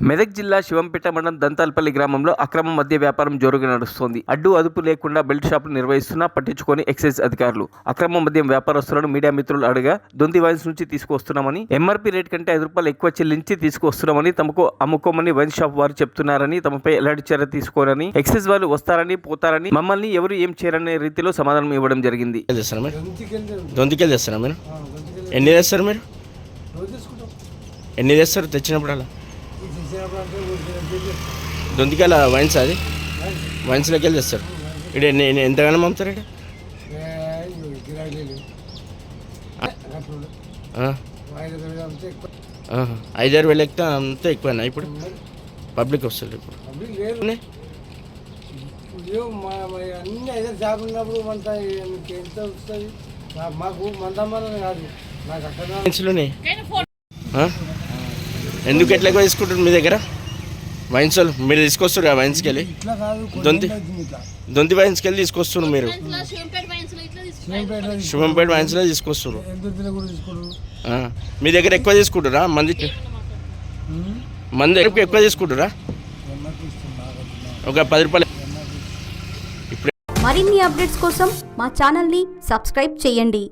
మెదక్ జిల్లా శివంపేట మండలం దంతాల్పల్లి గ్రామంలో అక్రమ మద్య వ్యాపారం జోరుగా నడుస్తోంది. అడ్డు అదుపు లేకుండా బెల్ట్ షాపులు నిర్వహిస్తున్నా పట్టించుకొని ఎక్సైజ్ అధికారులు. అక్రమ మద్యం వ్యాపారస్తులను మీడియా మిత్రులు అడగా దొంతి వైన్స్ నుంచి తీసుకొస్తున్నామని ఎంఆర్పీ రేట్ కంటే ఐదు రూపాయలు ఎక్కువ చెల్లించి తీసుకొస్తున్నామని తమకు అమ్ముకోమని వైన్ షాప్ వారు చెప్తున్నారని తమపై ఎలాంటి చర్య తీసుకోరని ఎక్సైజ్ వాళ్ళు వస్తారని పోతారని మమ్మల్ని ఎవరు ఏం చేయరనే రీతిలో సమాధానం ఇవ్వడం జరిగింది. ఎన్ని మీరు? ఎన్ని తెస్తారు తెచ్చినప్పుడు అలా దొంతికెళ్ళ వైన్స్ అది? వైన్స్లోకి వెళ్ళి తెస్తారు. ఇక్కడ ఎన్ని- ఎంతగానో అమ్ముతారు ఇక్కడ. ఐదారు వేలు ఎక్కితే అంతా ఎక్కువనా ఇప్పుడు? పబ్లిక్ వస్తుంది ఇప్పుడు. ఉన్నాయి? అన్ని అయితే జాబ్ ఉన్నప్పుడు ఎంత వస్తుంది? మాకు మందమ్మని కాదు. నాకు అక్కడ? ఎందుకు ఎట్లా ఎక్కువ తీసుకుంటారు మీ దగ్గర? వైన్స్ వాళ్ళు మీరు తీసుకొస్తారు ఆ వైన్స్కి వెళ్ళి? కాదు దొంతి దొంతి వైన్స్కి వెళ్ళి తీసుకొస్తున్నారు మీరు? శుభంపేట వైన్స్లో తీసుకొస్తారు. మీ దగ్గర ఎక్కువ తీసుకుంటారా? మంది మంది ఎక్కువ ఎక్కువ తీసుకుంటారా? ఒక పది రూపాయలు. మరిన్ని అప్డేట్స్ కోసం మా ఛానల్ని సబ్స్క్రైబ్ చేయండి.